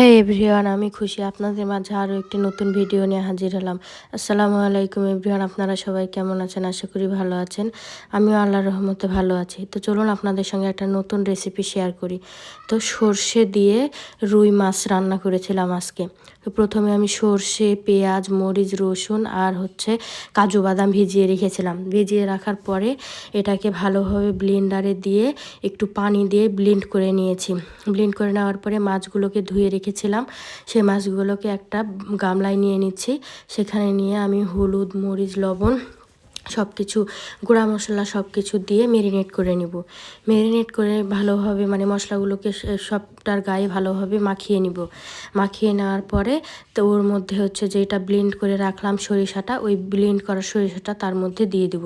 হে everyone আমি খুশি। আপনাদের মাঝে আরও একটি নতুন ভিডিও নিয়ে হাজির হলাম। আসসালামু আলাইকুম এভরিওয়ান আপনারা সবাই কেমন আছেন? আশা করি ভালো আছেন। আমিও আল্লাহর রহমতে ভালো আছি। তো চলুন আপনাদের সঙ্গে একটা নতুন রেসিপি শেয়ার করি। তো সর্ষে দিয়ে রুই মাছ রান্না করেছিলাম আজকে। তো প্রথমে আমি সর্ষে, পেঁয়াজ, মরিচ, রসুন আর হচ্ছে কাজু বাদাম ভিজিয়ে রেখেছিলাম। ভিজিয়ে রাখার পরে এটাকে ভালোভাবে ব্লেন্ডারে দিয়ে একটু পানি দিয়ে ব্লেন্ড করে নিয়েছি। ব্লেন্ড করে নেওয়ার পরে মাছগুলোকে ধুয়ে রেখেছিলাম। সেই মাছগুলোকে একটা গামলায় নিয়ে নিচ্ছি। সেখানে নিয়ে আমি হলুদ, মরিচ, লবণ সব কিছু গুঁড়া মশলা সব কিছু দিয়ে মেরিনেট করে নিব। মেরিনেট করে ভালোভাবে মানে মশলাগুলোকে সবটার গায়ে ভালোভাবে মাখিয়ে নিব। মাখিয়ে নেওয়ার পরে তো ওর মধ্যে হচ্ছে যেটা ব্লেন্ড করে রাখলাম সরিষাটা, ওই ব্লেন্ড করা সরিষাটা তার মধ্যে দিয়ে দিব।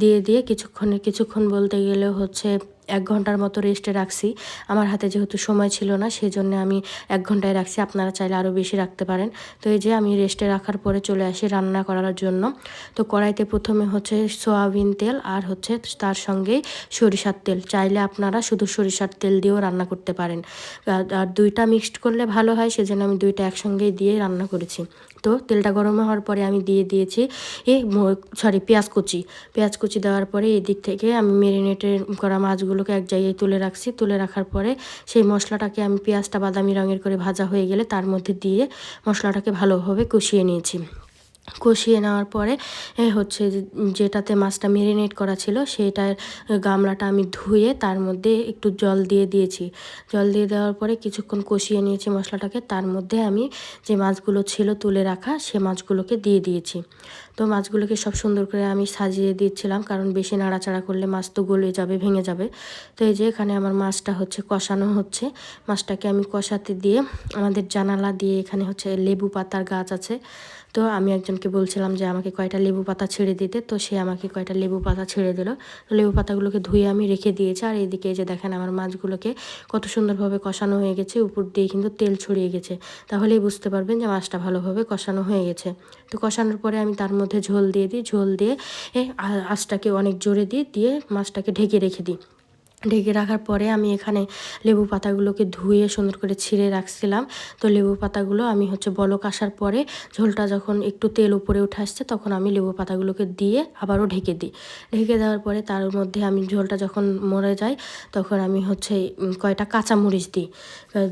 দিয়ে দিয়ে কিছুক্ষণে, কিছুক্ষণ বলতে গেলে হচ্ছে এক ঘণ্টার মতো রেস্টে রাখছি। আমার হাতে যেহেতু সময় ছিল না সেই জন্য আমি এক ঘন্টায় রাখছি। আপনারা চাইলে আরও বেশি রাখতে পারেন। তো এই যে আমি রেস্টে রাখার পরে চলে আসি রান্না করার জন্য। তো কড়াইতে প্রথমে হচ্ছে সোয়াবিন তেল আর হচ্ছে তার সঙ্গে সরিষার তেল। চাইলে আপনারা শুধু সরিষার তেল দিয়েও রান্না করতে পারেন। আর দুইটা মিক্সড করলে ভালো হয়, সেজন্য আমি দুইটা একসঙ্গেই দিয়ে রান্না করেছি। তো তেলটা গরম হওয়ার পরে আমি দিয়ে দিয়েছি এই সরি পেঁয়াজ কুচি। পেঁয়াজ কুচি দেওয়ার পরে এদিক থেকে আমি মেরিনেটের করা মাছগুলোকে এক জায়গায় তুলে রাখছি। তুলে রাখার পরে সেই মশলাটাকে আমি পেঁয়াজটা বাদামি রঙের করে ভাজা হয়ে গেলে তার মধ্যে দিয়ে মশলাটাকে ভালোভাবে কষিয়ে নিয়েছি। কষিয়ে নেওয়ার পরে হচ্ছে যেটাতে মাছটা মেরিনেট করা ছিল, সেটার গামলাটা আমি ধুয়ে তার মধ্যে একটু জল দিয়ে দিয়েছি। জল দিয়ে দেওয়ার পরে কিছুক্ষণ কষিয়ে নিয়েছি মশলাটাকে, তার মধ্যে আমি যে মাছগুলো ছিল তুলে রাখা, সে মাছগুলোকে দিয়ে দিয়েছি। তো মাছগুলোকে সব সুন্দর করে আমি সাজিয়ে দিচ্ছিলাম, কারণ বেশি নাড়াচাড়া করলে মাছ তো গলে যাবে, ভেঙে যাবে। তো এই যে এখানে আমার মাছটা হচ্ছে কষানো হচ্ছে। মাছটাকে আমি কষাতে দিয়ে আমাদের জানালা দিয়ে এখানে হচ্ছে লেবু পাতার গাছ আছে তো আমি একজনকে বলছিলাম যে আমাকে কয়টা লেবু পাতা ছেড়ে দিতে, তো সে আমাকে কয়টা লেবু পাতা ছেড়ে দিল। তো লেবু পাতাগুলোকে ধুয়ে আমি রেখে দিয়েছি, আর এইদিকে যে দেখেন আমার মাছগুলোকে কত সুন্দরভাবে কষানো হয়ে গেছে, উপর দিয়ে কিন্তু তেল ছড়িয়ে গেছে। তাহলেই বুঝতে পারবেন যে মাছটা ভালোভাবে কষানো হয়ে গেছে। তো কষানোর পরে আমি তার মধ্যে ঝোল দিয়ে দিই, ঝোল দিয়ে আঁচটাকে অনেক জোরে দিই দিয়ে মাছটাকে ঢেকে রেখে দিই। ঢেকে রাখার পরে আমি এখানে লেবু পাতাগুলোকে ধুয়ে সুন্দর করে ছিঁড়ে রাখছিলাম। তো লেবু পাতাগুলো আমি হচ্ছে বলক আসার পরে ঝোলটা যখন একটু তেল উপরে উঠে আসছে তখন আমি লেবু পাতাগুলোকে দিয়ে আবারও ঢেকে দিই। ঢেকে দেওয়ার পরে তার মধ্যে আমি ঝোলটা যখন মরে যায় তখন আমি হচ্ছে কয়টা কাঁচামরিচ দিই।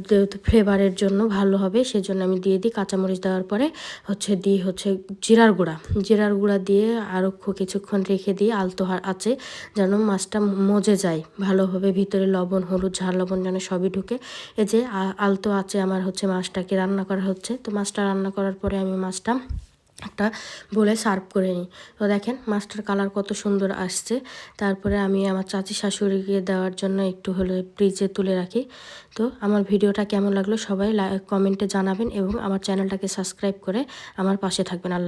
যেহেতু ফ্লেভারের জন্য ভালো হবে সেজন্য আমি দিয়ে দিই কাঁচামরিচ দেওয়ার পরে হচ্ছে দিই হচ্ছে জিরার গুঁড়া। জিরার গুঁড়া দিয়ে আরও কিছুক্ষণ রেখে দিই, আলতো আছে যেন মাছটা মজে যায়, ভালো ভালোভাবে ভিতরে লবণ, হলুদ, ঝাল, লবণ যেন সবই ঢুকে। এই যে আলতো আছে আমার হচ্ছে মাছটাকে রান্না করা হচ্ছে। তো মাছটা রান্না করার পরে আমি মাছটা একটা বলে সার্ভ করে নিই। তো দেখেন মাছটার কালার কত সুন্দর আসছে। তারপরে আমি আমার চাচি শাশুড়িকে দেওয়ার জন্য একটু হলে ফ্রিজে তুলে রাখি। তো আমার ভিডিওটা কেমন লাগল সবাই কমেন্টে জানাবেন এবং আমার চ্যানেলটাকে সাবস্ক্রাইব করে আমার পাশে থাকবেন। আল্লাহ